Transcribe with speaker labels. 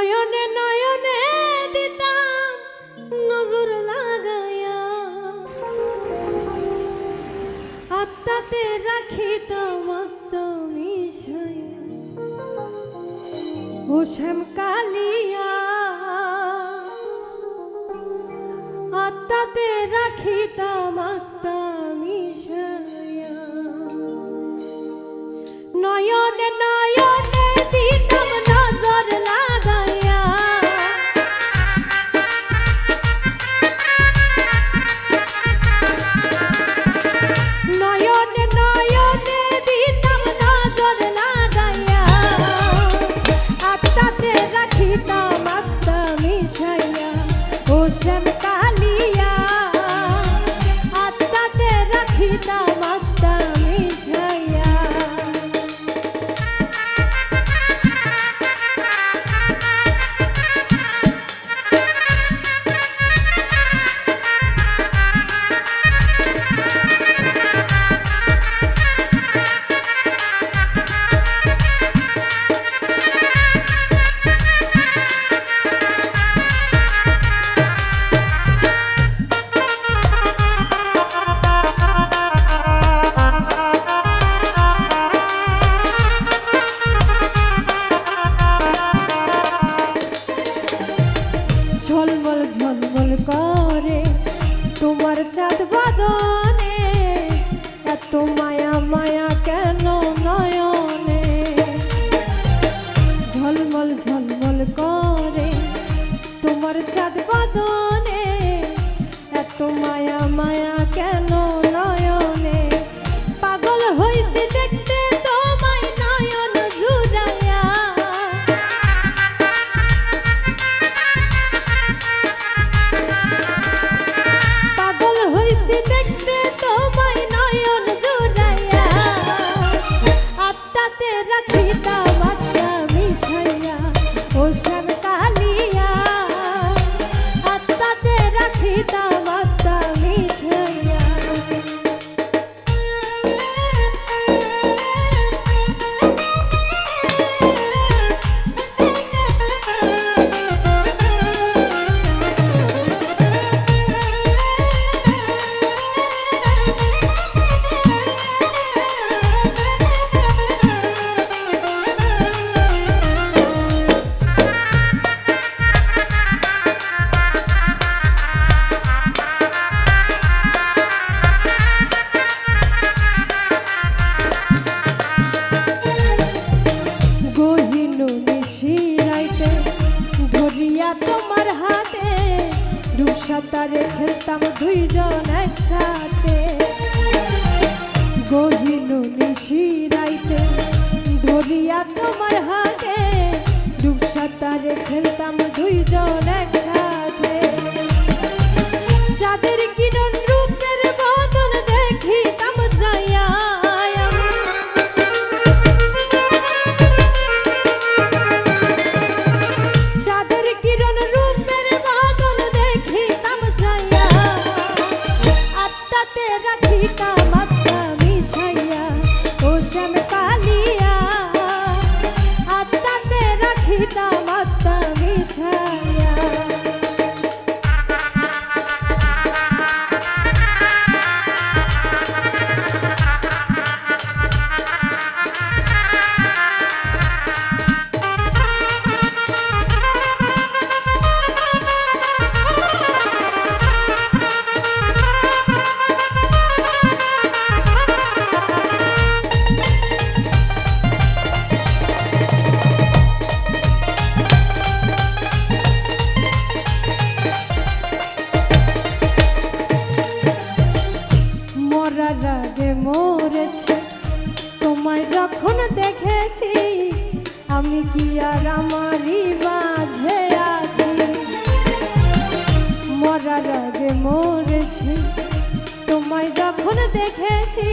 Speaker 1: নয়নে নয়নে দিতাম, নজর লাগায়া। আত্মাতে রাখিতাম, আত্মা মিশায়া ও শ্যাম কালিয়া। আত্মাতে রাখিতাম, আত্মা ঝলমল ঝলমল করে তোমার চাঁদ বাদনে এত মায়া মায়া কেন নয়নে? ঝলমল ঝলমল করে তোমার চাঁদ বাদনে এত মায়া মায়া কেন সীতা ধরিয়া তোমার হাতে ডুব খেলতাম দুইজন এক আমি কি আর আমারই মাঝে আছি? মরার আগে মরেছি তোমায় যখন দেখেছি